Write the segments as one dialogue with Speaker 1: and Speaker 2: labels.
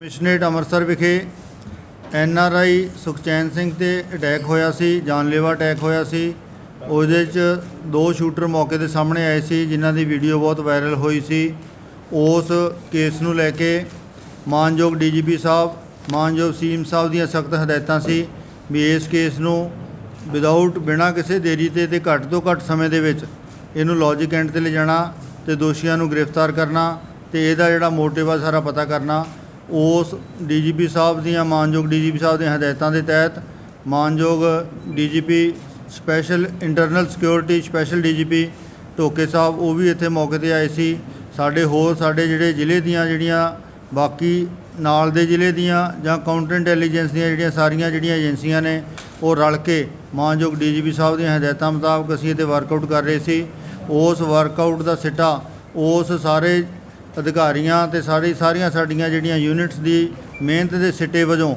Speaker 1: Commissionerate Amritsar ਵਿਖੇ N R I Sukhchain Singh ਤੇ attack ਹੋਇਆ ਸੀ, ਜਾਨਲੇਵਾ ਅਟੈਕ ਹੋਇਆ ਸੀ। ਉਹਦੇ 'ਚ ਦੋ ਸ਼ੂਟਰ ਮੌਕੇ ਦੇ ਸਾਹਮਣੇ ਆਏ ਸੀ, ਜਿਨ੍ਹਾਂ ਦੀ ਵੀਡੀਓ ਬਹੁਤ ਵਾਇਰਲ ਹੋਈ ਸੀ। ਉਸ ਕੇਸ ਨੂੰ ਲੈ ਕੇ ਮਾਨਯੋਗ ਡੀਜੀਪੀ ਸਾਹਿਬ, ਮਾਨਯੋਗ ਸੀਐਮ ਸਾਹਿਬ ਦੀਆਂ ਸਖਤ ਹਦਾਇਤਾਂ ਸੀ ਵੀ ਇਸ ਕੇਸ ਨੂੰ ਵਿਦਆਊਟ ਬਿਨਾਂ ਕਿਸੇ ਦੇਰੀ ਤੇ ਤੇ ਘੱਟ ਤੋਂ ਘੱਟ ਸਮੇਂ ਦੇ ਵਿੱਚ ਇਹਨੂੰ ਲੌਜਿਕ ਐਂਡ ਤੇ ਲਿਜਾਣਾ ਤੇ ਦੋਸ਼ੀਆਂ ਨੂੰ ਗ੍ਰਿਫਤਾਰ ਕਰਨਾ ਤੇ ਇਹਦਾ ਜਿਹੜਾ ਮੋਟਿਵ ਆ ਸਾਰਾ ਪਤਾ ਕਰਨਾ। ਉਸ ਡੀਜੀਪੀ ਸਾਹਿਬ ਦੀਆਂ, ਮਾਨਯੋਗ ਡੀਜੀਪੀ ਸਾਹਿਬ ਦੀਆਂ ਹਦਾਇਤਾਂ ਦੇ ਤਹਿਤ ਮਾਨਯੋਗ DGP special internal security special DGP Dhoke sahib, ਉਹ ਵੀ ਇੱਥੇ ਮੌਕੇ ਤੇ ਆਏ ਸੀ। ਸਾਡੇ ਹੋਰ, ਸਾਡੇ ਜਿਹੜੇ ਜ਼ਿਲ੍ਹੇ ਦੀਆਂ ਜਿਹੜੀਆਂ, ਬਾਕੀ ਨਾਲ ਦੇ ਜ਼ਿਲ੍ਹੇ ਦੀਆਂ ਜਾਂ ਕਾਊਂਟਰ ਇੰਟੈਲੀਜੈਂਸ ਦੀਆਂ ਜਿਹੜੀਆਂ ਸਾਰੀਆਂ ਜਿਹੜੀਆਂ ਏਜੰਸੀਆਂ ਨੇ, ਉਹ ਰਲ ਕੇ ਮਾਨਯੋਗ ਡੀਜੀਪੀ ਸਾਹਿਬ ਦੀਆਂ ਹਦਾਇਤਾਂ ਮੁਤਾਬਕ ਅਸੀਂ ਇਹਤੇ ਵਰਕਆਊਟ ਕਰ ਰਹੇ ਸੀ। ਉਸ ਵਰਕਆਊਟ ਦਾ ਸਿੱਟਾ, ਉਸ ਸਾਰੇ ਅਧਿਕਾਰੀਆਂ ਤੇ ਸਾਰੀ ਸਾਰੀਆਂ ਸਾਡੀਆਂ ਜਿਹੜੀਆਂ ਯੂਨਿਟਸ ਦੀ ਮਿਹਨਤ ਦੇ ਸਿੱਟੇ ਵਜੋਂ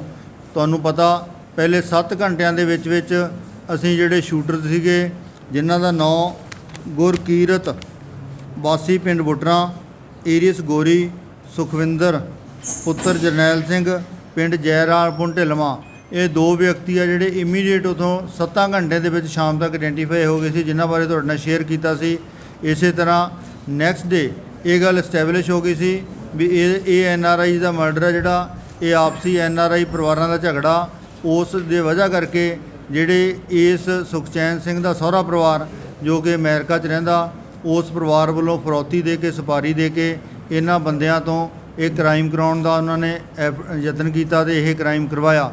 Speaker 1: ਤੁਹਾਨੂੰ ਪਤਾ ਪਹਿਲੇ 7 ਘੰਟਿਆਂ ਦੇ ਵਿੱਚ ਵਿੱਚ ਅਸੀਂ ਜਿਹੜੇ ਸ਼ੂਟਰ ਸੀਗੇ, ਜਿਨ੍ਹਾਂ ਦਾ ਨਾਂ ਗੁਰਕੀਰਤ, ਵਾਸੀ ਪਿੰਡ ਬੁੱਟਰਾਂ ਏਰੀਸ ਗੋਰੀ, ਸੁਖਵਿੰਦਰ, ਪੁੱਤਰ ਜਰਨੈਲ ਸਿੰਘ, ਪਿੰਡ ਜੈਰਾਲਪੁਰ ਢਿਲਵਾਂ, ਇਹ ਦੋ ਵਿਅਕਤੀ ਆ ਜਿਹੜੇ ਇਮੀਡੀਏਟ ਉਥੋਂ 7 ਘੰਟੇ ਦੇ ਵਿੱਚ ਸ਼ਾਮ ਤੱਕ ਆਇਡੈਂਟੀਫਾਈ ਹੋ ਗਏ ਸੀ, ਜਿਨ੍ਹਾਂ ਬਾਰੇ ਤੁਹਾਡੇ ਨਾਲ ਸ਼ੇਅਰ ਕੀਤਾ ਸੀ। ਇਸੇ ਤਰ੍ਹਾਂ ਨੈਕਸਟ ਡੇ ਇਹ ਗੱਲ ਐਸਟੈਬਲਿਸ਼ ਹੋ ਗਈ ਸੀ ਵੀ ਇਹ ਇਹ ਐਨ ਆਰ ਆਈ ਦਾ ਮਰਡਰ ਹੈ ਜਿਹੜਾ, ਇਹ ਆਪਸੀ ਐਨ ਆਰ ਆਈ ਪਰਿਵਾਰਾਂ ਦਾ ਝਗੜਾ, ਉਸ ਦੇ ਵਜ੍ਹਾ ਕਰਕੇ ਜਿਹੜੇ ਇਸ ਸੁਖਚੈਨ ਸਿੰਘ ਦਾ ਸਹੁਰਾ ਪਰਿਵਾਰ ਜੋ ਕਿ ਅਮਰੀਕਾ 'ਚ ਰਹਿੰਦਾ, ਉਸ ਪਰਿਵਾਰ ਵੱਲੋਂ ਫਰੌਤੀ ਦੇ ਕੇ ਸੁਪਾਰੀ ਦੇ ਕੇ ਇਹਨਾਂ ਬੰਦਿਆਂ ਤੋਂ ਇਹ ਕ੍ਰਾਈਮ ਕਰਾਉਣ ਦਾ ਉਹਨਾਂ ਨੇ ਐਫ- ਯਤਨ ਕੀਤਾ ਤੇ ਇਹ ਕ੍ਰਾਈਮ ਕਰਵਾਇਆ।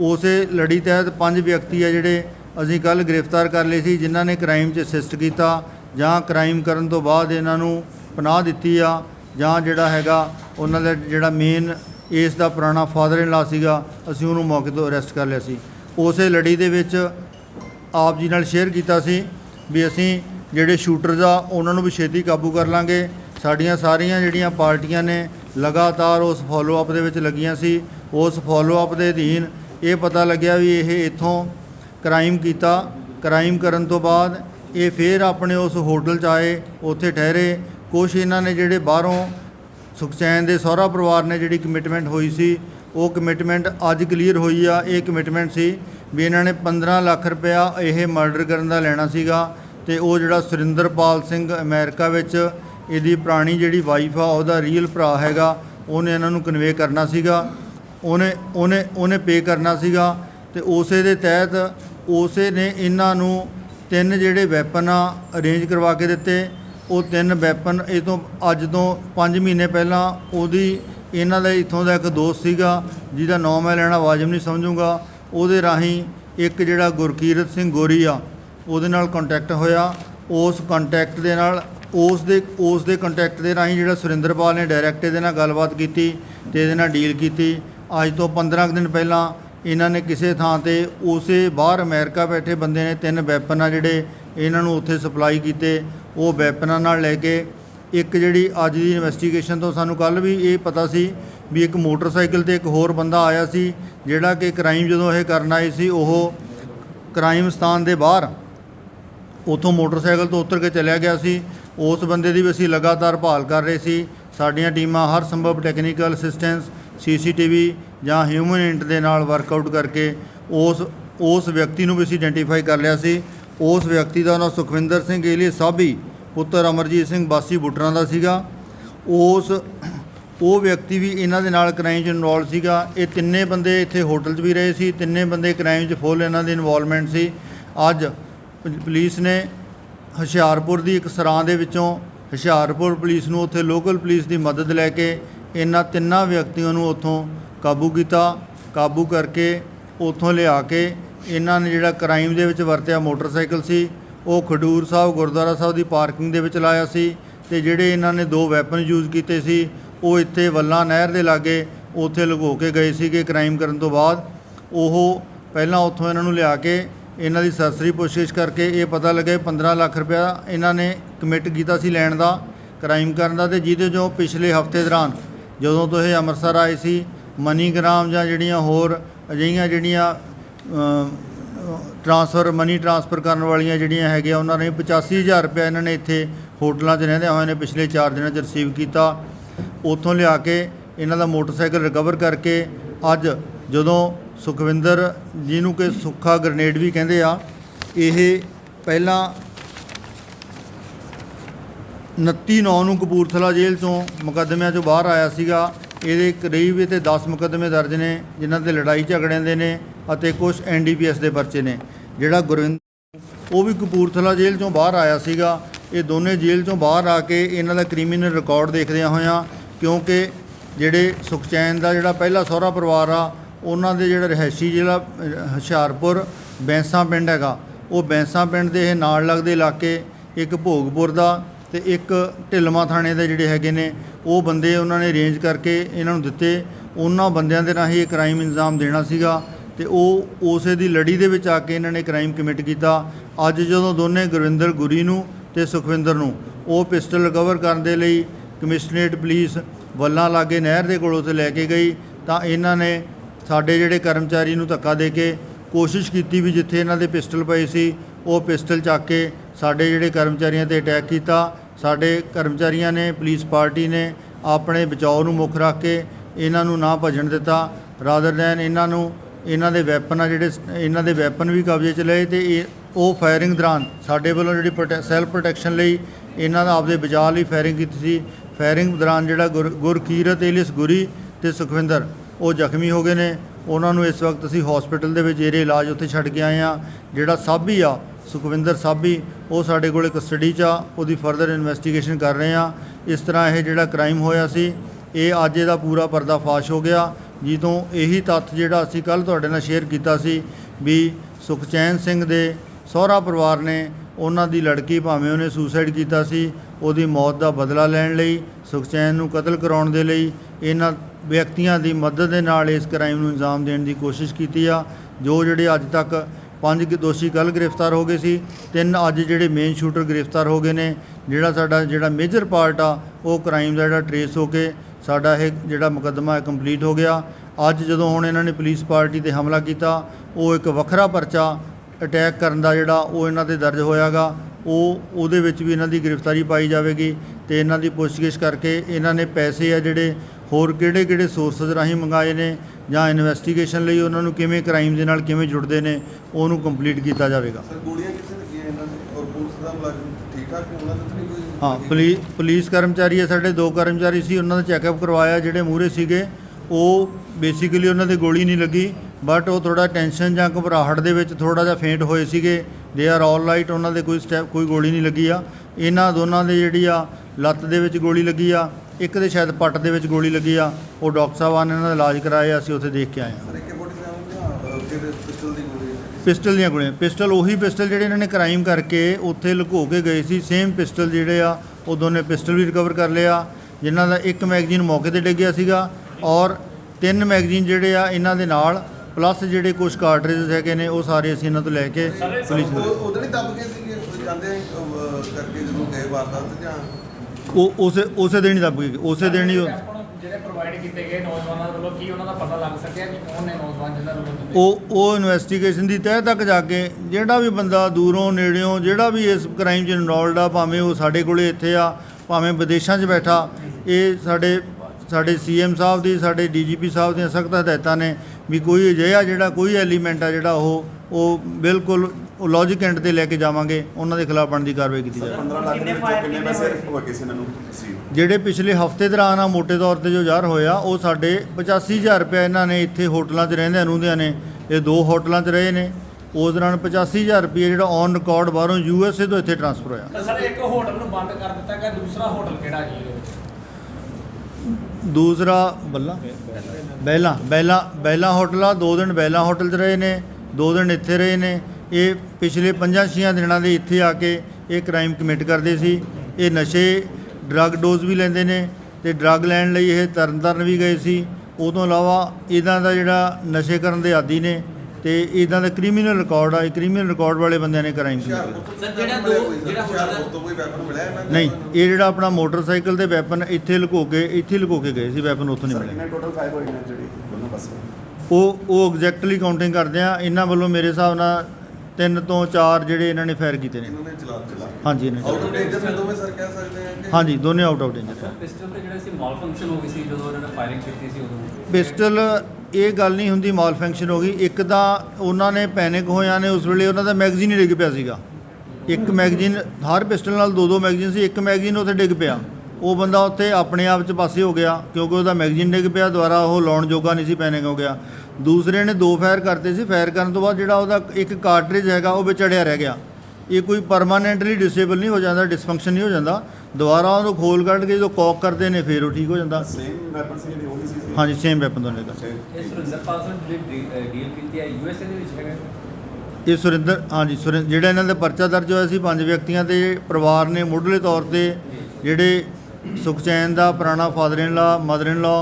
Speaker 1: ਉਸੇ ਲੜੀ ਤਹਿਤ ਪੰਜ ਵਿਅਕਤੀ ਆ ਜਿਹੜੇ ਅਸੀਂ ਕੱਲ ਗ੍ਰਿਫਤਾਰ ਕਰ ਲਏ ਸੀ, ਜਿਨ੍ਹਾਂ ਨੇ ਕ੍ਰਾਈਮ 'ਚ ਅਸਿਸਟ ਕੀਤਾ ਜਾਂ ਕ੍ਰਾਈਮ ਕਰਨ ਤੋਂ ਬਾਅਦ ਇਹਨਾਂ ਨੂੰ ਪਨਾਹ ਦਿੱਤੀ ਆ ਜਾਂ ਜਿਹੜਾ ਹੈਗਾ ਉਹਨਾਂ ਦਾ ਜਿਹੜਾ ਮੇਨ ਇਸ ਦਾ ਪੁਰਾਣਾ ਫਾਦਰ ਇਨ ਲਾ ਸੀਗਾ, ਅਸੀਂ ਉਹਨੂੰ ਮੌਕੇ ਤੋਂ ਅਰੈਸਟ ਕਰ ਲਿਆ ਸੀ। ਉਸੇ ਲੜੀ ਦੇ ਵਿੱਚ ਆਪ ਜੀ ਨਾਲ ਸ਼ੇਅਰ ਕੀਤਾ ਸੀ ਵੀ ਅਸੀਂ ਜਿਹੜੇ ਸ਼ੂਟਰਸ ਆ, ਉਹਨਾਂ ਨੂੰ ਵੀ ਛੇਤੀ ਕਾਬੂ ਕਰ ਲਾਂਗੇ। ਸਾਡੀਆਂ ਸਾਰੀਆਂ ਜਿਹੜੀਆਂ ਪਾਰਟੀਆਂ ਨੇ ਲਗਾਤਾਰ ਉਸ ਫੋਲੋ ਅਪ ਦੇ ਵਿੱਚ ਲੱਗੀਆਂ ਸੀ। ਉਸ ਫੋਲੋ ਅਪ ਦੇ ਅਧੀਨ ਇਹ ਪਤਾ ਲੱਗਿਆ ਵੀ ਇਹ ਇੱਥੋਂ ਕ੍ਰਾਈਮ ਕੀਤਾ। ਕ੍ਰਾਈਮ ਕਰਨ ਤੋਂ ਬਾਅਦ ਇਹ ਫੇਰ ਆਪਣੇ ਉਸ ਹੋਟਲ 'ਚ ਆਏ, ਉੱਥੇ ਠਹਿਰੇ। ਕੁਛ ਇਹਨਾਂ ਨੇ ਜਿਹੜੇ ਬਾਹਰੋਂ ਸੁਖਚੈਨ ਦੇ ਸਹੁਰਾ ਪਰਿਵਾਰ ਨੇ ਜਿਹੜੀ ਕਮਿਟਮੈਂਟ ਹੋਈ ਸੀ, ਉਹ ਕਮਿਟਮੈਂਟ ਅੱਜ ਕਲੀਅਰ ਹੋਈ ਆ। ਇਹ ਕਮਿਟਮੈਂਟ ਸੀ ਵੀ ਇਹਨਾਂ ਨੇ 15 ਲੱਖ ਰੁਪਇਆ ਇਹ ਮਰਡਰ ਕਰਨ ਦਾ ਲੈਣਾ ਸੀਗਾ ਤੇ ਉਹ ਜਿਹੜਾ ਸੁਰਿੰਦਰਪਾਲ ਸਿੰਘ ਅਮਰੀਕਾ ਵਿੱਚ ਇਹਦੀ ਪੁਰਾਣੀ ਜਿਹੜੀ ਵਾਈਫ ਆ, ਉਹਦਾ ਰੀਅਲ ਭਰਾ ਹੈਗਾ, ਉਹਨੇ ਇਹਨਾਂ ਨੂੰ ਕਨਵੇ ਕਰਨਾ ਸੀਗਾ। ਉਹਨੇ ਉਹਨੇ ਉਹਨੇ ਪੇ ਕਰਨਾ ਸੀਗਾ ਤੇ ਉਸੇ ਦੇ ਤਹਿਤ ਉਸੇ ਨੇ ਇਹਨਾਂ ਨੂੰ ਤਿੰਨ ਜਿਹੜੇ ਵੈਪਨ ਆ ਅਰੇਂਜ ਕਰਵਾ ਕੇ ਦਿੱਤੇ। ਉਹ ਤਿੰਨ ਵੈਪਨ ਇਹ ਤੋਂ ਅੱਜ ਤੋਂ 5 ਮਹੀਨੇ ਪਹਿਲਾਂ ਉਹਦੀ ਇਹਨਾਂ ਦਾ ਇੱਥੋਂ ਦਾ ਇੱਕ ਦੋਸਤ ਸੀਗਾ, ਜਿਹਦਾ ਨਾਮ ਮੈਂ ਲੈਣਾ ਵਾਜਬ ਨਹੀਂ ਸਮਝੂੰਗਾ, ਉਹਦੇ ਰਾਹੀਂ ਇੱਕ ਜਿਹੜਾ ਗੁਰਕੀਰਤ ਸਿੰਘ ਗੋਰੀ ਆ, ਉਹਦੇ ਨਾਲ ਕੰਟੈਕਟ ਹੋਇਆ। ਉਸ ਕੰਟੈਕਟ ਦੇ ਨਾਲ, ਉਸ ਦੇ ਉਸ ਦੇ ਕੰਟੈਕਟ ਦੇ ਰਾਹੀਂ ਜਿਹੜਾ ਸੁਰਿੰਦਰਪਾਲ ਨੇ ਡਾਇਰੈਕਟ ਇਹਦੇ ਨਾਲ ਗੱਲਬਾਤ ਕੀਤੀ ਤੇ ਇਹਦੇ ਨਾਲ ਡੀਲ ਕੀਤੀ। ਅੱਜ ਤੋਂ 15 ਕੁ ਦਿਨ ਪਹਿਲਾਂ ਇਹਨਾਂ ਨੇ ਕਿਸੇ ਥਾਂ ਤੇ ਉਸੇ ਬਾਹਰ ਅਮਰੀਕਾ ਬੈਠੇ ਬੰਦੇ ਨੇ ਤਿੰਨ ਵੈਪਨ ਆ ਜਿਹੜੇ ਇਹਨਾਂ ਨੂੰ ਉੱਥੇ ਸਪਲਾਈ ਕੀਤੇ। ਉਹ ਵੈਪਨਾਂ ਨਾਲ ਲੈ ਕੇ ਇੱਕ ਜਿਹੜੀ ਅੱਜ ਦੀ ਇਨਵੈਸਟੀਗੇਸ਼ਨ ਤੋਂ ਸਾਨੂੰ ਕੱਲ ਵੀ ਇਹ ਪਤਾ ਸੀ ਵੀ ਇੱਕ ਮੋਟਰਸਾਈਕਲ ਤੇ ਇੱਕ ਹੋਰ ਬੰਦਾ ਆਇਆ ਸੀ, ਜਿਹੜਾ ਕਿ ਕ੍ਰਾਈਮ ਜਦੋਂ ਇਹ ਕਰਨ ਆਏ ਸੀ, ਉਹ ਕ੍ਰਾਈਮ ਸਥਾਨ ਦੇ ਬਾਹਰ ਉਥੋਂ ਮੋਟਰਸਾਈਕਲ ਤੋਂ ਉਤਰ ਕੇ ਚਲਿਆ ਗਿਆ ਸੀ। ਉਸ ਬੰਦੇ ਦੀ ਵੀ ਅਸੀਂ ਲਗਾਤਾਰ ਭਾਲ ਕਰ ਰਹੇ ਸੀ। ਸਾਡੀਆਂ ਟੀਮਾਂ ਹਰ ਸੰਭਵ ਟੈਕਨੀਕਲ ਅਸਿਸਟੈਂਸ ਸੀਸੀਟੀਵੀ ਜਾਂ ਹਿਊਮਨ ਇੰਟ ਦੇ ਨਾਲ ਵਰਕਆਊਟ ਕਰਕੇ ਉਸ ਉਸ ਵਿਅਕਤੀ ਨੂੰ ਵੀ ਅਸੀਂ ਆਇਡੈਂਟੀਫਾਈ ਕਰ ਲਿਆ ਸੀ। ਉਸ ਵਿਅਕਤੀ ਦਾ ਨਾਮ ਸੁਖਵਿੰਦਰ ਸਿੰਘ ਏਲੀਏ ਸਾਬੀ ਪੁੱਤਰ ਅਮਰਜੀਤ ਸਿੰਘ ਬਾਸੀ ਬੁੱਟਰਾਂ ਦਾ ਸੀਗਾ। ਉਸ, ਉਹ ਵਿਅਕਤੀ ਵੀ ਇਹਨਾਂ ਦੇ ਨਾਲ ਕ੍ਰਾਈਮ 'ਚ ਇਨਵੋਲਵ ਸੀਗਾ। ਇਹ ਤਿੰਨੇ ਬੰਦੇ ਇੱਥੇ ਹੋਟਲ 'ਚ ਵੀ ਰਹੇ ਸੀ। ਤਿੰਨੇ ਬੰਦੇ ਕ੍ਰਾਈਮ 'ਚ ਫੁੱਲ ਇਹਨਾਂ ਦੀ ਇਨਵੋਲਵਮੈਂਟ ਸੀ। ਅੱਜ ਪੁਲਿਸ ਨੇ ਹੁਸ਼ਿਆਰਪੁਰ ਦੀ ਇੱਕ ਸਰਾਂ ਦੇ ਵਿੱਚੋਂ ਹੁਸ਼ਿਆਰਪੁਰ ਪੁਲਿਸ ਨੂੰ ਉੱਥੇ ਲੋਕਲ ਪੁਲਿਸ ਦੀ ਮਦਦ ਲੈ ਕੇ ਇਹਨਾਂ ਤਿੰਨਾਂ ਵਿਅਕਤੀਆਂ ਨੂੰ ਉੱਥੋਂ ਕਾਬੂ ਕੀਤਾ। ਕਾਬੂ ਕਰਕੇ ਉੱਥੋਂ ਲਿਆ ਕੇ ਇਹਨਾਂ ਨੇ ਜਿਹੜਾ ਕ੍ਰਾਈਮ ਦੇ ਵਿੱਚ ਵਰਤਿਆ ਮੋਟਰਸਾਈਕਲ ਸੀ, ਉਹ ਖਡੂਰ ਸਾਹਿਬ, ਗੁਰਦੁਆਰਾ ਸਾਹਿਬ ਦੀ ਪਾਰਕਿੰਗ ਦੇ ਵਿੱਚ ਲਾਇਆ ਸੀ ਤੇ ਜਿਹੜੇ ਇਹਨਾਂ ਨੇ ਦੋ ਵੈਪਨ ਯੂਜ਼ ਕੀਤੇ ਸੀ, ਉਹ ਇੱਥੇ ਵੱਲਾ ਨਹਿਰ ਦੇ ਲਾਗੇ ਉੱਥੇ ਲੁਕੋ ਕੇ ਗਏ ਸੀਗੇ ਕ੍ਰਾਈਮ ਕਰਨ ਤੋਂ ਬਾਅਦ। ਉਹ ਪਹਿਲਾਂ ਉੱਥੋਂ ਇਹਨਾਂ ਨੂੰ ਲਿਆ ਕੇ ਇਹਨਾਂ ਦੀ ਸਰਸਰੀ ਪੁੱਛਗਿੱਛ ਕਰਕੇ ਇਹ ਪਤਾ ਲੱਗਿਆ 15 ਲੱਖ ਰੁਪਇਆ ਇਹਨਾਂ ਨੇ ਕਮਿਟ ਕੀਤਾ ਸੀ ਲੈਣ ਦਾ, ਕ੍ਰਾਈਮ ਕਰਨ ਦਾ ਤੇ ਜਿਹਦੇ ਜੋ ਪਿਛਲੇ ਹਫ਼ਤੇ ਦੌਰਾਨ ਜਦੋਂ ਤੋਂ ਇਹ ਅੰਮ੍ਰਿਤਸਰ ਆਏ ਸੀ, ਮਨੀਗ੍ਰਾਮ ਜਾਂ ਜਿਹੜੀਆਂ ਹੋਰ ਅਜਿਹੀਆਂ ਜਿਹੜੀਆਂ ਟ੍ਰਾਂਸਫਰ, ਮਨੀ ਟ੍ਰਾਂਸਫਰ ਕਰਨ ਵਾਲੀਆਂ ਜਿਹੜੀਆਂ ਹੈਗੀਆਂ, ਉਹਨਾਂ ਨੇ 85000 ਰੁਪਏ ਇਹਨਾਂ ਨੇ ਇੱਥੇ ਹੋਟਲਾਂ 'ਚ ਰਹਿੰਦੇ ਹੋਏ ਨੇ ਪਿਛਲੇ 4 ਦਿਨਾਂ 'ਚ ਰਿਸੀਵ ਕੀਤਾ। ਉੱਥੋਂ ਲਿਆ ਕੇ ਇਹਨਾਂ ਦਾ ਮੋਟਰਸਾਈਕਲ ਰਿਕਵਰ ਕਰਕੇ ਅੱਜ ਜਦੋਂ ਸੁਖਵਿੰਦਰ ਜਿਹਨੂੰ ਕਿ ਸੁੱਖਾ ਗ੍ਰਨੇਡ ਵੀ ਕਹਿੰਦੇ ਆ, ਇਹ ਪਹਿਲਾਂ 29 ਨੌ ਨੂੰ ਕਪੂਰਥਲਾ ਜੇਲ੍ਹ ਤੋਂ ਮੁਕੱਦਮਿਆਂ ਚੋਂ ਬਾਹਰ ਆਇਆ ਸੀਗਾ। ਇਹਦੇ ਕਰੀਬ ਇਹ ਤੇ 10 ਮੁਕੱਦਮੇ ਦਰਜ ਨੇ, ਜਿਨ੍ਹਾਂ ਤੇ ਲੜਾਈ ਝਗੜਿਆਂ ਦੇ ਨੇ। ਅਤੇ ਕੁਝ ਐਨਡੀਪੀਐਸ ਦੇ ਪਰਚੇ ਨੇ, ਜਿਹੜਾ ਗੁਰਵਿੰਦਰ ਉਹ ਵੀ ਕਪੂਰਥਲਾ ਜੇਲ੍ਹ ਚੋਂ ਬਾਹਰ ਆਇਆ ਸੀਗਾ। ਇਹ ਦੋਨੇ ਜੇਲ੍ਹ ਚੋਂ ਬਾਹਰ ਆ ਕੇ ਇਹਨਾਂ ਦਾ ਕ੍ਰਿਮੀਨਲ ਰਿਕਾਰਡ ਦੇਖਦਿਆਂ ਹੋਇਆਂ, ਕਿਉਂਕਿ ਜਿਹੜੇ ਸੁਖਚੈਨ ਦਾ ਜਿਹੜਾ ਪਹਿਲਾ ਸਹੁਰਾ ਪਰਿਵਾਰ ਆ, ਉਹਨਾਂ ਦੇ ਜਿਹੜਾ ਰਿਹਾਇਸ਼ੀ ਜ਼ਿਲ੍ਹਾ ਹੁਸ਼ਿਆਰਪੁਰ ਬੈਂਸਾਂ ਪਿੰਡ ਹੈਗਾ। ਉਹ ਬੈਂਸਾਂ ਪਿੰਡ ਦੇ ਇਹ ਨਾਲ ਲੱਗਦੇ ਇਲਾਕੇ, ਇੱਕ ਭੋਗਪੁਰ ਦਾ ਤੇ ਇੱਕ ਢਿਲਮਾ ਥਾਣੇ ਦੇ ਜਿਹੜੇ ਹੈਗੇ ਨੇ, ਉਹ ਬੰਦੇ ਉਹਨਾਂ ਨੇ ਅਰੇਂਜ ਕਰਕੇ ਇਹਨਾਂ ਨੂੰ ਦਿੱਤੇ। ਉਹਨਾਂ ਬੰਦਿਆਂ ਦੇ ਰਾਹੀਂ ਇਹ ਕ੍ਰਾਈਮ ਇੰਜ਼ਾਮ ਦੇਣਾ ਸੀਗਾ। ਤੇ ਉਹ ਉਸੇ ਦੀ ਲੜੀ ਦੇ ਵਿੱਚ ਆ ਕੇ ਇਹਨਾਂ ਨੇ ਕ੍ਰਾਈਮ ਕਮਿਟ ਕੀਤਾ। ਅੱਜ ਜਦੋਂ ਦੋਨੇ ਗੁਰਵਿੰਦਰ ਗੁਰੀ ਨੂੰ ਤੇ ਸੁਖਵਿੰਦਰ ਨੂੰ ਉਹ ਪਿਸਟਲ ਰਿਕਵਰ ਕਰਨ ਦੇ ਲਈ ਕਮਿਸ਼ਨਰੇਟ ਪੁਲਿਸ ਵੱਲਾਂ ਲਾਗੇ ਨਹਿਰ ਦੇ ਕੋਲੋਂ ਤੇ ਲੈ ਕੇ ਗਈ, ਤਾਂ ਇਹਨਾਂ ਨੇ ਸਾਡੇ ਜਿਹੜੇ ਕਰਮਚਾਰੀ ਨੂੰ ਧੱਕਾ ਦੇ ਕੇ ਕੋਸ਼ਿਸ਼ ਕੀਤੀ ਵੀ ਜਿੱਥੇ ਇਹਨਾਂ ਦੇ ਪਿਸਟਲ ਪਏ ਸੀ, ਉਹ ਪਿਸਟਲ ਚੱਕ ਕੇ ਸਾਡੇ ਜਿਹੜੇ ਕਰਮਚਾਰੀਆਂ ਤੇ ਅਟੈਕ ਕੀਤਾ। ਸਾਡੇ ਕਰਮਚਾਰੀਆਂ ਨੇ, ਪੁਲਿਸ ਪਾਰਟੀ ਨੇ ਆਪਣੇ ਬਚਾਓ ਨੂੰ ਮੁੱਖ ਰੱਖ ਕੇ ਇਹਨਾਂ ਨੂੰ ਨਾ ਭੱਜਣ ਦਿੱਤਾ। ਰਾਦਰ ਦੈਨ ਇਹਨਾਂ ਨੂੰ ਇਹਨਾਂ ਦੇ ਵੈਪਨ ਆ ਜਿਹੜੇ, ਇਹਨਾਂ ਦੇ ਵੈਪਨ ਵੀ ਕਬਜ਼ੇ 'ਚ ਲਏ ਤੇ ਇਹ, ਉਹ ਫਾਇਰਿੰਗ ਦੌਰਾਨ ਸਾਡੇ ਵੱਲੋਂ ਜਿਹੜੀ ਸੈਲਫ ਪ੍ਰੋਟੈਕਸ਼ਨ ਲਈ ਇਹਨਾਂ ਦਾ ਆਪਦੇ ਬਚਾਅ ਲਈ ਫਾਇਰਿੰਗ ਕੀਤੀ ਸੀ। ਫਾਇਰਿੰਗ ਦੌਰਾਨ ਜਿਹੜਾ ਗੁਰ, ਗੁਰਕੀਰਤ ਏਲਿਸ ਗੁਰੀ ਤੇ ਸੁਖਵਿੰਦਰ, ਉਹ ਜ਼ਖਮੀ ਹੋ ਗਏ ਨੇ। ਉਹਨਾਂ ਨੂੰ ਇਸ ਵਕਤ ਅਸੀਂ ਹਸਪੀਟਲ ਦੇ ਵਿੱਚ ਜਿਹੜੇ ਇਲਾਜ ਉੱਥੇ ਛੱਡ ਕੇ ਆਏ ਆ ਜਿਹੜਾ ਸਾਬੀ ਆ, ਸੁਖਵਿੰਦਰ ਸਾਬੀ ਉਹ ਸਾਡੇ ਕੋਲੇ ਕਸਟਡੀ 'ਚ ਆ, ਉਹਦੀ ਫਰਦਰ ਇਨਵੈਸਟੀਗੇਸ਼ਨ ਕਰ ਰਹੇ ਆ ਇਸ ਤਰ੍ਹਾਂ ਇਹ ਜਿਹੜਾ ਕ੍ਰਾਈਮ ਹੋਇਆ ਸੀ, ਇਹ ਅੱਜ ਇਹਦਾ ਪੂਰਾ ਪਰਦਾ ਫਾਸ਼ ਹੋ ਗਿਆ। ਜਿੱਦੋਂ ਇਹੀ ਤੱਥ ਜਿਹੜਾ ਅਸੀਂ ਕੱਲ ਤੁਹਾਡੇ ਨਾਲ ਸ਼ੇਅਰ ਕੀਤਾ ਸੀ ਵੀ ਸੁਖਚੈਨ ਸਿੰਘ ਦੇ ਸਹੁਰਾ ਪਰਿਵਾਰ ਨੇ ਉਹਨਾਂ ਦੀ ਲੜਕੀ ਭਾਵੇਂ ਉਹਨੇ ਸੁਸਾਈਡ ਕੀਤਾ ਸੀ, ਉਹਦੀ ਮੌਤ ਦਾ ਬਦਲਾ ਲੈਣ ਲਈ, ਸੁਖਚੈਨ ਨੂੰ ਕਤਲ ਕਰਾਉਣ ਦੇ ਲਈ ਇਹਨਾਂ ਵਿਅਕਤੀਆਂ ਦੀ ਮਦਦ ਦੇ ਨਾਲ ਇਸ ਕ੍ਰਾਈਮ ਨੂੰ ਅੰਜਾਮ ਦੇਣ ਦੀ ਕੋਸ਼ਿਸ਼ ਕੀਤੀ ਆ, ਜੋ ਜਿਹੜੇ ਅੱਜ ਤੱਕ ਪੰਜ ਦੋਸ਼ੀ ਕੱਲ ਗ੍ਰਿਫਤਾਰ ਹੋ ਗਏ ਸੀ, ਤਿੰਨ ਅੱਜ ਜਿਹੜੇ ਮੇਨ ਸ਼ੂਟਰ ਗ੍ਰਿਫਤਾਰ ਹੋ ਗਏ ਨੇ ਜਿਹੜਾ ਸਾਡਾ ਜਿਹੜਾ ਮੇਜਰ ਪਾਰਟ ਆ, ਉਹ ਕ੍ਰਾਈਮ ਦਾ ਜਿਹੜਾ ਟਰੇਸ ਹੋ ਕੇ ਸਾਡਾ ਇਹ ਜਿਹੜਾ ਮੁਕੱਦਮਾ ਕੰਪਲੀਟ ਹੋ ਗਿਆ। ਅੱਜ ਜਦੋਂ ਹੁਣ ਇਹਨਾਂ ਨੇ ਪੁਲਿਸ ਪਾਰਟੀ ਤੇ ਹਮਲਾ ਕੀਤਾ, ਉਹ ਇੱਕ ਵੱਖਰਾ ਪਰਚਾ ਅਟੈਕ ਕਰਨ ਦਾ ਜਿਹੜਾ ਉਹ ਇਹਨਾਂ ਤੇ ਦਰਜ ਹੋਇਆਗਾ। ਉਹ ਉਹਦੇ ਵਿੱਚ ਵੀ ਇਹਨਾਂ ਦੀ ਗ੍ਰਿਫਤਾਰੀ ਪਾਈ ਜਾਵੇਗੀ ਤੇ ਇਹਨਾਂ ਦੀ ਪੁੱਛਗਿੱਛ ਕਰਕੇ ਇਹਨਾਂ ਨੇ ਪੈਸੇ ਆ ਜਿਹੜੇ ਹੋਰ ਕਿਹੜੇ ਕਿਹੜੇ ਸੋਰਸਸ ਰਾਹੀਂ ਮੰਗਾਏ ਨੇ ਜਾਂ ਇਨਵੈਸਟੀਗੇਸ਼ਨ ਲਈ ਉਹਨਾਂ ਨੂੰ ਕਿਵੇਂ ਕ੍ਰਾਈਮ ਦੇ ਨਾਲ ਕਿਵੇਂ ਜੁੜਦੇ ਨੇ, ਉਹਨੂੰ ਕੰਪਲੀਟ ਕੀਤਾ ਜਾਵੇਗਾ।
Speaker 2: ਸਰ, ਗੋਲੀਆਂ ਕਿੱਥੇ ਲੱਗੀਆਂ ਇਹਨਾਂ ਦੇ ਔਰ ਪੁਲਿਸ ਦਾ ਮੁਲਾਜ਼ਮ ਠੀਕ ਠਾਕ ਨੇ ਉਹਨਾਂ ਦਾ ਤਾਂ ਨਹੀਂ ਕੋਈ
Speaker 1: ਹਾਂ ਪੁਲਿਸ ਪੁਲਿਸ ਕਰਮਚਾਰੀ ਹੈ, ਸਾਡੇ ਦੋ ਕਰਮਚਾਰੀ ਸੀ, ਉਹਨਾਂ ਦਾ ਚੈੱਕਅਪ ਕਰਵਾਇਆ, ਜਿਹੜੇ ਮੂਹਰੇ ਸੀਗੇ, ਉਹ ਬੇਸਿਕਲੀ ਉਹਨਾਂ ਦੇ ਗੋਲੀ ਨਹੀਂ ਲੱਗੀ ਬਟ ਉਹ ਥੋੜਾ ਟੈਨਸ਼ਨ ਜਾਂ ਘਬਰਾਹਟ ਦੇ ਵਿੱਚ ਥੋੜਾ ਜਿਹਾ ਫੇਂਟ ਹੋਏ ਸੀਗੇ ਦੇ ਆਰ ਆਲ ਰਾਈਟ ਉਹਨਾਂ ਦੇ ਕੋਈ ਸਟੈਪ ਕੋਈ ਗੋਲੀ ਨਹੀਂ ਲੱਗੀ ਆ। ਇਹਨਾਂ ਦੋਨਾਂ ਦੇ ਜਿਹੜੀ ਆ, ਲੱਤ ਦੇ ਵਿੱਚ ਗੋਲੀ ਲੱਗੀ ਆ, ਇੱਕ ਦੇ ਸ਼ਾਇਦ ਪੱਟ ਦੇ ਵਿੱਚ ਗੋਲੀ ਲੱਗੀ ਆ, ਉਹ ਡਾਕਟਰ ਸਾਹਿਬਾਨ ਨੇ ਇਹਨਾਂ ਦਾ ਇਲਾਜ ਕਰਾਇਆ, ਅਸੀਂ ਉੱਥੇ ਦੇਖ ਕੇ ਆਏ ਹਾਂ
Speaker 2: ਸਰ AK47 ਜਾਂ ਫਿਰ ਪਿਸਟਲ ਦੀ ਗੋਲੀ ਹੈ?
Speaker 1: ਪਿਸਟਲ ਦੀਆਂ ਗੋਲੀਆਂ। ਪਿਸਟਲ ਉਹੀ ਪਿਸਟਲ ਜਿਹੜੇ ਇਹਨਾਂ ਨੇ ਕ੍ਰਾਈਮ ਕਰਕੇ ਉੱਥੇ ਲੁਕੋ ਕੇ ਗਏ ਸੀ। ਸੇਮ ਪਿਸਟਲ ਜਿਹੜੇ ਆ ਉਹ ਦੋਨੇ ਪਿਸਟਲ ਵੀ ਰਿਕਵਰ ਕਰ ਲਿਆ। ਜਿਨ੍ਹਾਂ ਦਾ ਇੱਕ ਮੈਗਜ਼ੀਨ ਮੌਕੇ ਤੇ ਡਿੱਗਿਆ ਸੀਗਾ ਔਰ ਤਿੰਨ ਮੈਗਜ਼ੀਨ ਜਿਹੜੇ ਆ ਇਹਨਾਂ ਦੇ ਨਾਲ ਪਲੱਸ ਜਿਹੜੇ ਕੁਝ ਕਾਰਟ੍ਰਿਜਸ ਹੈਗੇ ਨੇ ਉਹ ਸਾਰੇ ਅਸੀਂ ਇਹਨਾਂ ਤੋਂ ਲੈ ਕੇ ਪੁਲਿਸ ਨੂੰ
Speaker 2: ਉਹਦੇ ਨਹੀਂ ਦੱਬ ਗਏ ਸੀਗੇ ਜਾਂਦੇ ਕਰਕੇ ਜਦੋਂ ਗਏ ਵਾਰਦਾਤ ਤੇ ਜਾਂ?
Speaker 1: ਉਹ ਉਸੇ ਉਸੇ ਦਿਨ ਹੀ ਦੱਬ ਗਏ। ਉਸੇ ਦਿਨ ਹੀ
Speaker 3: ਜਿਹੜੇ ਪ੍ਰੋਵਾਈਡ ਕੀਤੇ ਗਏ ਨੌਜਵਾਨਾਂ ਵੱਲੋਂ ਕੀ ਉਹਨਾਂ ਦਾ ਪਤਾ ਲੱਗ ਸਕਿਆ ਕਿ ਕੌਣ ਨੇ ਨੌਜਵਾਨ ਜਿਹਨਾਂ ਦਿੱਤੇ?
Speaker 1: ਉਹ ਉਹ ਇਨਵੈਸਟੀਗੇਸ਼ਨ ਦੀ ਤਹਿ ਤੱਕ ਜਾ ਕੇ ਜਿਹੜਾ ਵੀ ਬੰਦਾ ਦੂਰੋਂ ਨੇੜਿਓਂ ਜਿਹੜਾ ਵੀ ਇਸ ਕ੍ਰਾਈਮ 'ਚ ਇਨਵੋਲਡ ਆ ਭਾਵੇਂ ਉਹ ਸਾਡੇ ਕੋਲੇ ਇੱਥੇ ਆ ਭਾਵੇਂ ਵਿਦੇਸ਼ਾਂ 'ਚ ਬੈਠਾ ਇਹ ਸਾਡੇ ਸਾਡੇ ਸੀਐਮ ਸਾਹਿਬ ਦੀ ਸਾਡੇ ਡੀਜੀਪੀ ਸਾਹਿਬ ਦੀਆਂ ਸਖਤ ਹਦਾਇਤਾਂ ਨੇ ਵੀ ਕੋਈ ਅਜਿਹਾ ਜਿਹੜਾ ਕੋਈ ਐਲੀਮੈਂਟ ਆ ਜਿਹੜਾ ਉਹ ਉਹ ਬਿਲਕੁਲ ਉਹ ਲੌਜੀਕ ਐਂਡ ਤੇ ਲੈ ਕੇ ਜਾਵਾਂਗੇ ਉਹਨਾਂ ਦੇ ਖਿਲਾਫ ਬਣਦੀ ਕਾਰਵਾਈ ਕੀਤੀ ਜਾਵੇ।
Speaker 4: 15 ਲੱਖ ਦੇ ਵਿੱਚੋਂ ਕਿੰਨੇ ਪੈਸੇ ਹੋ ਗਏ ਸੀ ਇਹਨਾਂ ਨੂੰ? ਸੀ
Speaker 1: ਜਿਹੜੇ ਪਿਛਲੇ ਹਫ਼ਤੇ ਦੌਰਾਨ ਆ ਮੋٹے ਤੌਰ ਤੇ ਜੋ ਜ਼ਾਹਰ ਹੋਇਆ ਉਹ ਸਾਡੇ 85000 ਰੁਪਏ ਇਹਨਾਂ ਨੇ ਇੱਥੇ ਹੋਟਲਾਂ 'ਚ ਰਹਿੰਦੇ ਅਨੂੰਦਿਆਂ ਨੇ ਇਹ ਦੋ ਹੋਟਲਾਂ 'ਚ ਰਹੇ ਨੇ। ਉਸ ਦੌਰਾਨ 85000 ਰੁਪਏ ਜਿਹੜਾ ਔਨ ਰਿਕਾਰਡ ਬਾਹਰੋਂ ਯੂਐਸਏ ਤੋਂ ਇੱਥੇ ਟ੍ਰਾਂਸਫਰ ਹੋਇਆ।
Speaker 3: ਸਰ ਇੱਕ ਹੋਟਲ ਨੂੰ ਬੰਦ ਕਰ ਦਿੱਤਾ ਗਿਆ ਦੂਸਰਾ ਹੋਟਲ ਕਿਹੜਾ ਜੀ?
Speaker 1: ਦੂਸਰਾ ਬੱਲਾ? ਬੈਲਾ। ਬੈਲਾ ਬੈਲਾ ਹੋਟਲ ਆ ਦੋ ਦਿਨ ਬੈਲਾ ਹੋਟਲ 'ਚ ਰਹੇ ਨੇ ਦੋ ਦਿਨ ਇੱਥੇ ਰਹੇ ਨੇ। ਇਹ ਪਿਛਲੇ 5-6 ਦਿਨਾਂ ਦੇ ਇੱਥੇ ਆ ਕੇ ਇਹ ਕ੍ਰਾਈਮ ਕਮਿਟ ਕਰਦੇ ਸੀ। ਇਹ ਨਸ਼ੇ ਡਰੱਗ ਡੋਜ਼ ਵੀ ਲੈਂਦੇ ਨੇ ਤੇ ਡਰੱਗ ਲੈਣ ਲਈ ਇਹ ਤਰਨਤਾਰਨ ਵੀ ਗਏ ਸੀ। ਉਹ ਤੋਂ ਇਲਾਵਾ ਇਹਨਾਂ ਦਾ ਜਿਹੜਾ ਨਸ਼ੇ ਕਰਨ ਦੇ ਆਦੀ ਨੇ ਤੇ ਇਦਾਂ ਦਾ ਕ੍ਰਿਮੀਨਲ ਰਿਕਾਰਡ ਆ ਇਹ ਕ੍ਰਿਮੀਨਲ ਰਿਕਾਰਡ ਵਾਲੇ ਬੰਦਿਆਂ ਨੇ ਕ੍ਰਾਈਮ ਕੀਤਾ
Speaker 2: ਹੁਸ਼ਿਆਰਪੁਰ ਤੋਂ
Speaker 5: ਸਰ, ਜਿਹੜਾ ਦੋ-
Speaker 2: ਕੋਈ ਸਰ?
Speaker 5: ਜਿਹੜਾ
Speaker 2: ਹੁਸ਼ਿਆਰਪੁਰ ਤੋਂ ਕੋਈ ਵੈਪਨ ਮਿਲਿਆ ਇਹਨਾਂ
Speaker 1: ਨਹੀਂ ਇਹ ਜਿਹੜਾ ਆਪਣਾ ਮੋਟਰਸਾਈਕਲ ਤੇ ਵੈਪਨ ਇੱਥੇ ਲੁਕੋ ਕੇ ਇੱਥੇ ਲੁਕੋ ਕੇ ਗਏ ਸੀ ਵੈਪਨ ਉੱਥੋਂ ਨਹੀਂ
Speaker 4: ਟੋਟਲ ਜਿਹੜੀ? ਦੋਨੋਂ ਪਾਸੇ
Speaker 1: ਉਹ ਉਹ ਐਗਜ਼ੈਕਟਲੀ ਕਾਊਂਟਿੰਗ ਕਰਦੇ ਆ ਇਹਨਾਂ ਵੱਲੋਂ ਮੇਰੇ ਹਿਸਾਬ ਨਾਲ ਤਿੰਨ ਤੋਂ ਚਾਰ ਜਿਹੜੇ ਇਹਨਾਂ ਨੇ ਫਾਇਰ ਕੀਤੇ ਨੇ।
Speaker 2: ਇਹਨਾਂ ਨੇ ਚਲਾ ਚਲਾ
Speaker 1: ਹਾਂਜੀ ਇਹਨਾਂ
Speaker 2: ਆਊਟ ਆਫ ਡੇਂਜਰ ਦੋਵੇਂ ਸਰ ਕਹਿ ਸਕਦੇ ਆ ਕਿ
Speaker 1: ਹਾਂਜੀ ਦੋਨੇ out of danger
Speaker 5: sir pistol ਤੇ ਜਿਹੜਾ ਸੀ ਮਾਲ ਫੰਕਸ਼ਨ ਹੋ ਗਈ ਸੀ ਜਦੋਂ ਉਹਨਾਂ ਨੇ ਫਾਇਰਿੰਗ ਕੀਤੀ ਸੀ ਉਦੋਂ।
Speaker 1: ਪਿਸਟਲ ਇਹ ਗੱਲ ਨਹੀਂ ਹੁੰਦੀ ਮਾਲ ਫੰਕਸ਼ਨ ਹੋ ਗਈ। ਇੱਕ ਤਾਂ ਉਹਨਾਂ ਨੇ ਪੈਨਿਕ ਹੋਇਆਂ ਨੇ ਉਸ ਵੇਲੇ ਉਹਨਾਂ ਦਾ ਮੈਗਜ਼ੀਨ ਹੀ ਡਿੱਗ ਪਿਆ ਸੀਗਾ। ਇੱਕ ਮੈਗਜ਼ੀਨ ਹਰ ਪਿਸਟਲ ਨਾਲ ਦੋ ਦੋ ਮੈਗਜ਼ੀਨ ਸੀ। ਇੱਕ ਮੈਗਜ਼ੀਨ ਉੱਥੇ ਡਿੱਗ ਪਿਆ। ਉਹ ਬੰਦਾ ਉੱਥੇ ਆਪਣੇ ਆਪ 'ਚ ਪਾਸੇ ਹੋ ਗਿਆ ਕਿਉਂਕਿ ਉਹਦਾ ਮੈਗਜ਼ੀਨ ਡਿੱਗ ਪਿਆ ਦੁਬਾਰਾ ਉਹ ਲਾਉਣ ਜੋਗਾ ਨਹੀਂ ਸੀ ਪੈਨਿਕ ਹੋ ਗਿਆ। ਦੂਸਰੇ ਨੇ ਦੋ ਫਾਇਰ ਕਰਤੇ ਸੀ। ਫਾਇਰ ਕਰਨ ਤੋਂ ਬਾਅਦ ਜਿਹੜਾ ਉਹਦਾ ਇੱਕ ਕਾਰਟ੍ਰਿਜ ਹੈਗਾ ਉਹ ਵਿਚੜਿਆ ਰਹਿ ਗਿਆ। ਇਹ ਕੋਈ ਪਰਮਾਨੈਂਟਲੀ ਡਿਸੇਬਲ ਨਹੀਂ ਹੋ ਜਾਂਦਾ ਡਿਸਫੰਕਸ਼ਨ ਨਹੀਂ ਹੋ ਜਾਂਦਾ। ਦੁਬਾਰਾ ਉਹਨੂੰ ਖੋਲ ਕੱਢ ਕੇ ਜਦੋਂ ਕੌਕ ਕਰਦੇ ਨੇ ਫਿਰ ਉਹ ਠੀਕ ਹੋ ਜਾਂਦਾ।
Speaker 4: ਸੇਮ ਵੈਪਨ ਸੀ ਜਿਹੜੀ ਉਹੀ ਸੀ
Speaker 1: ਹਾਂਜੀ ਸੇਮ ਵੈਪਨ ਦੋਨੇ ਦਾ
Speaker 4: ਅੱਛਾ ਜੀ।
Speaker 5: ਇਹ ਸੁਰਿੰਦਰ ਪਾਸਨ ਜਿਹੜੀ ਡੀਲ ਕੀਤੀ ਹੈ ਯੂ ਐਸ ਏ ਦੇ ਵਿੱਚ ਹੈਗਾ?
Speaker 1: ਇਹ ਸੁਰਿੰਦਰ ਹਾਂਜੀ ਸੁਰਿੰ ਜਿਹੜਾ ਇਹਨਾਂ ਦਾ ਪਰਚਾ ਦਰਜ ਹੋਇਆ ਸੀ ਪੰਜ ਵਿਅਕਤੀਆਂ ਤੇ ਪਰਿਵਾਰ ਨੇ ਮੁੱਢਲੇ ਤੌਰ ਤੇ ਜਿਹੜੇ ਸੁਖਚੈਨ ਦਾ ਪੁਰਾਣਾ father in law mother in ਲਾ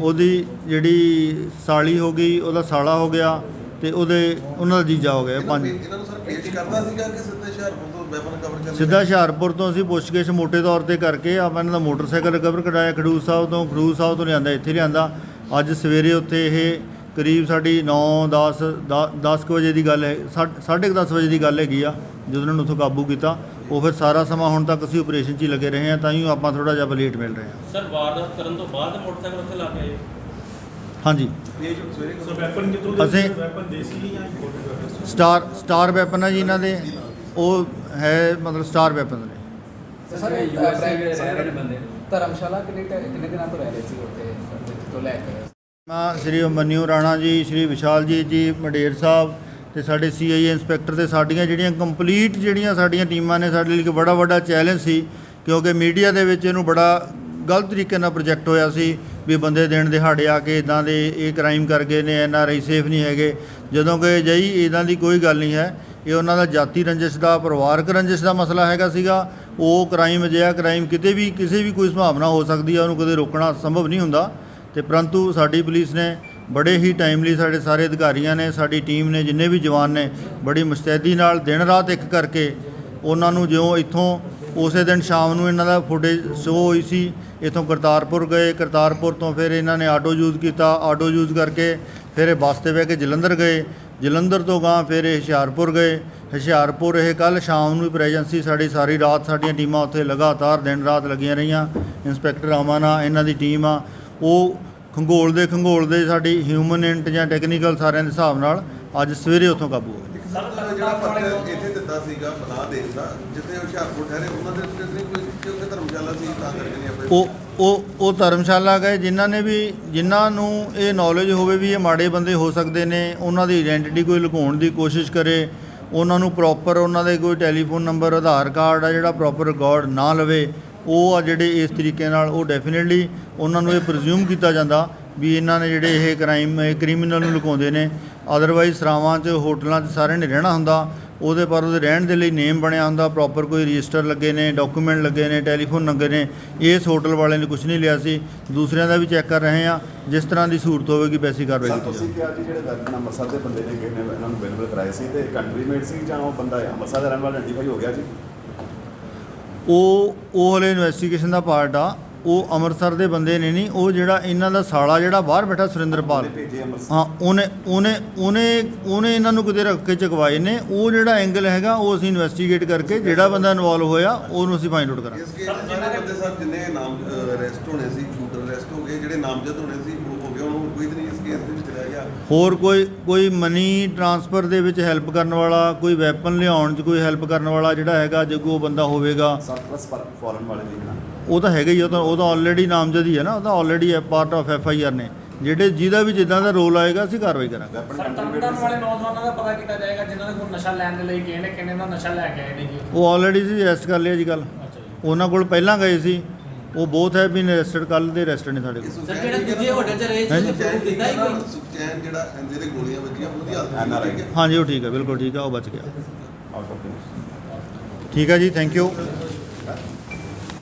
Speaker 1: ਉਹਦੀ ਜਿਹੜੀ ਸਾਲੀ ਹੋ ਗਈ ਉਹਦਾ ਸਾਲਾ ਹੋ ਗਿਆ ਤੇ ਉਹਦੇ ਉਹਨਾਂ ਦਾ ਜੀਜਾ ਹੋ ਗਿਆ ਪੰਜ।
Speaker 2: ਇਹਨਾਂ ਨੂੰ ਸਰ ਪੇਸ਼ ਕਰਦਾ ਸੀਗਾ ਕਿ ਸਿੱਧੇ ਹੁਸ਼ਿਆਰਪੁਰ ਤੋਂ ਵੈਪਨ ਕਵਰ ਕਰਨ
Speaker 1: ਸਿੱਧਾ ਹੁਸ਼ਿਆਰਪੁਰ ਤੋਂ ਅਸੀਂ ਪੁੱਛਗਿੱਛ ਮੋਟੇ ਤੌਰ ਤੇ ਕਰਕੇ ਆਪਾਂ ਇਹਨਾਂ ਦਾ ਮੋਟਰਸਾਈਕਲ ਰਿਕਵਰ ਕਰਾਇਆ ਖਡੂਰ ਸਾਹਿਬ ਤੋਂ ਖਡੂਰ ਸਾਹਿਬ ਤੋਂ ਲਿਆਂਦਾ ਇੱਥੇ ਲਿਆਂਦਾ। ਅੱਜ ਸਵੇਰੇ ਉੱਥੇ ਇਹ ਕਰੀਬ ਸਾਡੀ 9 10 10 ਕੁ ਵਜੇ ਦੀ ਗੱਲ ਹੈ 10:30 ਵਜੇ ਦੀ ਗੱਲ ਹੈਗੀ ਆ। ਜਦੋਂ ਉਹਨਾਂ ਨੂੰ ਉੱਥੋਂ ਕਾਬੂ ਕੀਤਾ ਉਹ ਫਿਰ ਸਾਰਾ ਸਮਾਂ ਹੁਣ ਤੱਕ ਅਸੀਂ ਆਪਰੇਸ਼ਨ 'ਚ ਹੀ ਲੱਗੇ ਰਹੇ ਹਾਂ ਤਾਂ ਹੀ ਆਪਾਂ ਥੋੜਾ ਜਿਹਾ ਲੇਟ ਮਿਲ ਰਹੇ ਹਾਂ।
Speaker 6: ਸਰ ਵਾਰਦਾਤ ਕਰਨ ਤੋਂ ਬਾਅਦ ਮੋਟਰਸਾਈਕਲ ਉੱਥੇ ਲਾ ਕੇ ਆਏ
Speaker 1: ਹਾਂਜੀ।
Speaker 2: ਇਹ ਜੋ ਸਵੇਰੇ
Speaker 7: ਸੋ ਵੈਪਨ ਕਿਤੋਂ
Speaker 1: ਅਸੀਂ-
Speaker 7: ਵੈਪਨ ਦੇਸੀ ਜਾਂ ਇੰਪੋਰਟਡ
Speaker 1: ਸਟਾਰ ਸਟਾਰ ਵੈਪਨ ਆ ਜੀ ਇਹਨਾਂ ਦੇ। ਉਹ ਹੈ ਮਤਲਬ ਸਟਾਰ ਵੈਪਨ ਨੇ
Speaker 5: ਸਰ
Speaker 8: ਧਰਮਸ਼ਾਲਾ ਕਿੰਨੇ ਕਿੰਨੇ ਦਿਨਾਂ ਤੋਂ ਰਹਿ ਰਹੇ ਸੀ ਉੱਥੇ? ਤੋਂ ਲੈ ਕੇ
Speaker 1: ਮੈਂ ਸ਼੍ਰੀ ਮਨਿਊ ਰਾਣਾ ਜੀ ਸ਼੍ਰੀ ਵਿਸ਼ਾਲਜੀਤ ਜੀ ਮੰਡੇਰ ਸਾਹਿਬ ਤੇ ਸਾਡੇ ਸੀਆਈ ਇੰਸਪੈਕਟਰ ਤੇ ਸਾਡੀਆਂ ਜਿਹੜੀਆਂ ਕੰਪਲੀਟ ਜਿਹੜੀਆਂ ਸਾਡੀਆਂ ਟੀਮਾਂ ਨੇ, ਸਾਡੇ ਲਈ ਇੱਕ ਬੜਾ ਵੱਡਾ ਚੈਲੰਜ ਸੀ, ਕਿਉਂਕਿ ਮੀਡੀਆ ਦੇ ਵਿੱਚ ਇਹਨੂੰ ਬੜਾ ਗਲਤ ਤਰੀਕੇ ਨਾਲ ਪ੍ਰੋਜੈਕਟ ਹੋਇਆ ਸੀ ਵੀ ਬੰਦੇ ਦਿਨ ਦਿਹਾੜੇ ਆ ਕੇ ਇਦਾਂ ਦੇ ਇਹ ਕ੍ਰਾਈਮ ਕਰ ਗਏ ਨੇ ਐਨ ਆਰ ਆਈ ਸੇਫ ਨਹੀਂ ਹੈਗੇ। ਜਦੋਂ ਕਿ ਜਈ ਇਦਾਂ ਦੀ ਕੋਈ ਗੱਲ ਨਹੀਂ ਹੈ। ਇਹ ਉਹਨਾਂ ਦਾ ਜਾਤੀ ਰੰਜਿਸ਼ ਦਾ, ਪਰਿਵਾਰਕ ਰੰਜਿਸ਼ ਦਾ ਮਸਲਾ ਹੈਗਾ ਸੀਗਾ। ਉਹ ਕ੍ਰਾਈਮ ਅਜਿਹਾ ਕ੍ਰਾਈਮ ਕਿਤੇ ਵੀ, ਕਿਸੇ ਵੀ ਕੋਈ ਸੰਭਾਵਨਾ ਹੋ ਸਕਦੀ ਹੈ, ਉਹਨੂੰ ਕਦੇ ਰੋਕਣਾ ਸੰਭਵ ਨਹੀਂ ਹੁੰਦਾ। ਤੇ ਪਰੰਤੂ ਸਾਡੀ ਪੁਲਿਸ ਨੇ ਬੜੇ ਹੀ ਟਾਈਮਲੀ ਸਾਡੇ ਸਾਰੇ ਅਧਿਕਾਰੀਆਂ ਨੇ, ਸਾਡੀ ਟੀਮ ਨੇ, ਜਿੰਨੇ ਵੀ ਜਵਾਨ ਨੇ, ਬੜੀ ਮੁਸਤੈਦੀ ਨਾਲ ਦਿਨ ਰਾਤ ਇੱਕ ਕਰਕੇ ਉਹਨਾਂ ਨੂੰ ਜਿਉਂ ਇੱਥੋਂ ਉਸੇ ਦਿਨ ਸ਼ਾਮ ਨੂੰ ਇਹਨਾਂ ਦਾ ਫੁਟੇਜ ਸ਼ੋ ਹੋਈ ਸੀ, ਇੱਥੋਂ ਕਰਤਾਰਪੁਰ ਗਏ, ਕਰਤਾਰਪੁਰ ਤੋਂ ਫਿਰ ਇਹਨਾਂ ਨੇ ਆਟੋ ਯੂਜ਼ ਕੀਤਾ ਆਟੋ ਯੂਜ਼ ਕਰਕੇ ਫਿਰ ਇਹ ਬੱਸ ਤੇ ਬਹਿ ਕੇ ਜਲੰਧਰ ਗਏ, ਜਲੰਧਰ ਤੋਂ ਗਾਂ ਫਿਰ ਇਹ ਹੁਸ਼ਿਆਰਪੁਰ ਗਏ, ਹੁਸ਼ਿਆਰਪੁਰ ਇਹ ਕੱਲ ਸ਼ਾਮ ਨੂੰ ਪ੍ਰੈਜੈਂਸੀ ਸਾਡੀ, ਸਾਰੀ ਰਾਤ ਸਾਡੀਆਂ ਟੀਮਾਂ ਉੱਥੇ ਲਗਾਤਾਰ ਦਿਨ ਰਾਤ ਲੱਗੀਆਂ ਰਹੀਆਂ, ਇੰਸਪੈਕਟਰ ਅਮਨ ਆ, ਇਹਨਾਂ ਦੀ ਟੀਮ ਆ, ਉਹ ਖੰਗੋਲ ਦੇ ਖੰਗੋਲ ਦੇ ਸਾਡੀ ਹਿਊਮਨ ਇੰਟ ਜਾਂ ਟੈਕਨੀਕਲ ਸਾਰਿਆਂ ਦੇ ਹਿਸਾਬ ਨਾਲ ਅੱਜ ਸਵੇਰੇ ਉੱਥੋਂ ਕਾਬੂ ਹੋ ਗਏ।
Speaker 2: ਸਰ ਜਿਹੜਾ ਪੱਤਰ ਇੱਥੇ ਦਿੱਤਾ ਸੀਗਾ ਬਣਾ ਦੇਣ ਦਾ ਜਿੱਥੇ ਹੁਸ਼ਿਆਰਪੁਰ ਠਹਿਰੇ ਉਹਨਾਂ ਦੇ ਉੱਤੇ ਨਹੀਂ ਕੋਈ ਕਿਉਂਕਿ ਧਰਮਸ਼ਾਲਾ ਸੀ ਤਾਂ ਕਰਕੇ ਨਹੀਂ ਆਪਣੇ
Speaker 1: ਉਹ ਉਹ ਉਹ ਧਰਮਸ਼ਾਲਾ ਗਏ ਜਿਨ੍ਹਾਂ ਨੇ ਵੀ ਜਿਨ੍ਹਾਂ ਨੂੰ ਇਹ ਨੌਲੇਜ ਹੋਵੇ ਵੀ ਇਹ ਮਾੜੇ ਬੰਦੇ ਹੋ ਸਕਦੇ ਨੇ ਉਹਨਾਂ ਦੀ ਆਇਡੈਂਟੀਟੀ ਕੋਈ ਲੁਕਾਉਣ ਦੀ ਕੋਸ਼ਿਸ਼ ਕਰੇ ਉਹਨਾਂ ਨੂੰ ਪ੍ਰੋਪਰ ਉਹਨਾਂ ਦੇ ਕੋਈ ਟੈਲੀਫੋਨ ਨੰਬਰ ਆਧਾਰ ਕਾਰਡ ਆ ਜਿਹੜਾ ਪ੍ਰੋਪਰ ਰਿਕਾਰਡ ਨਾ ਲਵੇ ਉਹ ਆ ਜਿਹੜੇ ਇਸ ਤਰੀਕੇ ਨਾਲ ਉਹ ਡੈਫੀਨਿਟਲੀ ਉਹਨਾਂ ਨੂੰ ਇਹ ਪ੍ਰਜ਼ਿਊਮ ਕੀਤਾ ਜਾਂਦਾ ਵੀ ਇਹਨਾਂ ਨੇ ਜਿਹੜੇ ਇਹ ਕ੍ਰਾਈਮ ਇਹ ਕ੍ਰਿਮੀਨਲ ਨੂੰ ਲੁਕਾਉਂਦੇ ਨੇ। ਅਦਰਵਾਈਜ਼ ਸਰਾਵਾਂ 'ਚ ਹੋਟਲਾਂ 'ਚ ਸਾਰਿਆਂ ਨੇ ਰਹਿਣਾ ਹੁੰਦਾ। ਉਹਦੇ ਪਰ ਉਹਦੇ ਰਹਿਣ ਦੇ ਲਈ ਨੇਮ ਬਣਿਆ ਹੁੰਦਾ ਪ੍ਰੋਪਰ ਕੋਈ ਰਜਿਸਟਰ ਲੱਗੇ ਨੇ ਡਾਕੂਮੈਂਟ ਲੱਗੇ ਨੇ ਟੈਲੀਫੋਨ ਲੱਗੇ ਨੇ। ਇਸ ਹੋਟਲ ਵਾਲਿਆਂ ਨੇ ਕੁਝ ਨਹੀਂ ਲਿਆ ਸੀ। ਦੂਸਰਿਆਂ ਦਾ ਵੀ ਚੈੱਕ ਕਰ ਰਹੇ ਆ ਜਿਸ ਤਰ੍ਹਾਂ ਦੀ ਸਹੂਲਤ ਹੋਵੇਗੀ ਵੈਸੀ ਕਾਰਵਾਈ ਕੀਤੀ
Speaker 4: ਤੁਸੀਂ ਕਿਹਾ ਜੀ ਜਿਹੜੇ ਵੈਪਨ ਅੰਮ੍ਰਿਤਸਰ ਦੇ ਬੰਦੇ ਨੇ ਕਿਸੇ ਨੇ ਇਹਨਾਂ ਨੂੰ ਅਵੇਲੇਬਲ ਕਰਾਏ ਸੀ ਤੇ ਕੰਟਰੀ ਮੇਡ ਸੀ ਜਾਂ ਉਹ ਬੰਦਾ ਅੰਮ੍ਰਿਤਸਰ ਦਾ ਰਹਿਣ ਵਾਲਾ ਆਇਡੈਂਟੀਫਾਈ ਹੋ ਗਿਆ ਜੀ?
Speaker 1: ਉਹ ਉਹ ਹਲੇ ਇਨਵੈਸਟੀਗੇਸ਼ਨ ਦਾ ਪਾਰਟ ਆ। ਉਹ ਅੰਮ੍ਰਿਤਸਰ ਦੇ ਬੰਦੇ ਨੇ ਨਹੀਂ ਉਹ ਜਿਹੜਾ ਇਹਨਾਂ ਦਾ ਸਾਲਾ ਜਿਹੜਾ ਬਾਹਰ ਬੈਠਾ ਸੁਰਿੰਦਰਪਾਲ। ਹਾਂ ਉਹਨੇ ਉਹਨੇ ਉਹਨੇ ਉਹਨੇ ਇਹਨਾਂ ਨੂੰ ਕਿਤੇ ਰੱਖ ਕੇ ਚਕਵਾਏ ਨੇ। ਉਹ ਜਿਹੜਾ ਐਂਗਲ ਹੈਗਾ ਉਹ ਅਸੀਂ ਇਨਵੈਸਟੀਗੇਟ ਕਰਕੇ ਜਿਹੜਾ ਬੰਦਾ ਇਨਵੋਲਵ ਹੋਇਆ ਉਹਨੂੰ ਅਸੀਂ ਫਾਈਂਡ ਆਊਟ ਕਰਾਂਗੇ।
Speaker 2: ਇਸ ਕੇਸ ਦੇ ਸਾਰੇ ਬੰਦੇ ਸਰ ਜਿੰਨੇ ਨਾਮ ਅਰੈਸਟ ਹੋਣੇ ਸੀ ਸ਼ੂਟਰ ਅਰੈਸਟ ਹੋ ਗਏ ਜਿਹੜੇ ਨਾਮਜ਼ਦ ਹੋਣੇ ਸੀ ਉਹ ਹੋ ਗਏ ਉਹਨੂੰ ਕੋਈ ਨਹੀਂ ਇਸ ਕੇਸ ਦੇ ਵਿੱਚ ਰਹਿ ਗਿਆ
Speaker 1: ਹੋਰ ਕੋਈ ਕੋਈ ਮਨੀ ਟ੍ਰਾਂਸਫਰ ਦੇ ਵਿੱਚ ਹੈਲਪ ਕਰਨ ਵਾਲਾ ਕੋਈ ਵੈਪਨ ਲਿਆਉਣ 'ਚ ਕੋਈ ਹੈਲਪ ਕਰਨ ਵਾਲਾ ਜਿਹੜਾ ਹੈਗਾ ਜੇ ਕੋਈ ਉਹ ਬੰਦਾ ਹੋਵੇਗਾ।
Speaker 4: ਸਰਪਲਸ ਫੋਰਨ ਵਾਲੇ ਵੀ ਨਾ
Speaker 1: ਉਹ ਤਾਂ ਹੈਗਾ ਹੀ ਉਹ ਤਾਂ ਉਹ ਤਾਂ ਆਲਰੇਡੀ ਨਾਮਜ਼ਦ ਹੀ ਹੈ ਨਾ ਉਹ ਤਾਂ ਆਲਰੇਡੀ ਹੈ part of F I R ਨੇ। ਜਿਹੜੇ ਜਿਹਦਾ ਵੀ ਜਿੱਦਾਂ ਦਾ ਰੋਲ ਆਏਗਾ ਅਸੀਂ ਕਾਰਵਾਈ ਕਰਾਂਗੇ।
Speaker 4: Weapon
Speaker 3: sir
Speaker 4: country
Speaker 3: Tarn Taran
Speaker 4: made
Speaker 3: ਵਾਲੇ ਨੌਜਵਾਨਾਂ ਦਾ ਪਤਾ ਕੀਤਾ ਜਾਏਗਾ ਜਿਨ੍ਹਾਂ ਦੇ ਕੋਲ ਨਸ਼ਾ ਲੈਣ ਦੇ ਲਈ ਗਏ ਨੇ ਕਿੰਨੇ ਦਾ ਨਸ਼ਾ ਲੈ ਕੇ ਆਏ ਨੇ ਜੀ?
Speaker 1: ਉਹ ਆਲਰੇਡੀ ਸੀ ਅਰੈਸਟ ਕਰ ਲਿਆ ਜੀ
Speaker 3: ਜੀ।
Speaker 1: ਉਹਨਾਂ ਕੋਲ ਪਹਿਲਾਂ ਗਏ ਸੀ। ਉਹ ਬਹੁਤ ਹੈ ਵੀ ਅਰੈਸਟਡ ਕੱਲ ਦੇ ਅਰੈਸਟਡ ਨੇ ਸਾਡੇ ਕੋਲ।
Speaker 2: ਸੁਖਚੈਨ
Speaker 8: ਜਿਹੜੇ ਦੂਜੇ ਹੋਟਲ 'ਚ ਰਹੇ ਸੀ, proof ਦਿੱਤਾ ਹੀ ਕੋਈ?
Speaker 2: ਸੁਖਚੈਨ ਜਿਹੜਾ ਇਹਦੇ ਦੇ ਗੋਲੀਆਂ ਵੱਜੀਆਂ ਉਹਦੀ ਹਾਲਤ ਠੀਕ ਹੈ?
Speaker 1: ਹਾਂਜੀ ਉਹ ਠੀਕ ਹੈ ਬਿਲਕੁਲ ਠੀਕ ਹੈ ਉਹ ਬਚ ਗਿਆ। ਠੀਕ ਹੈ ਜੀ ਥੈਂਕ ਯੂ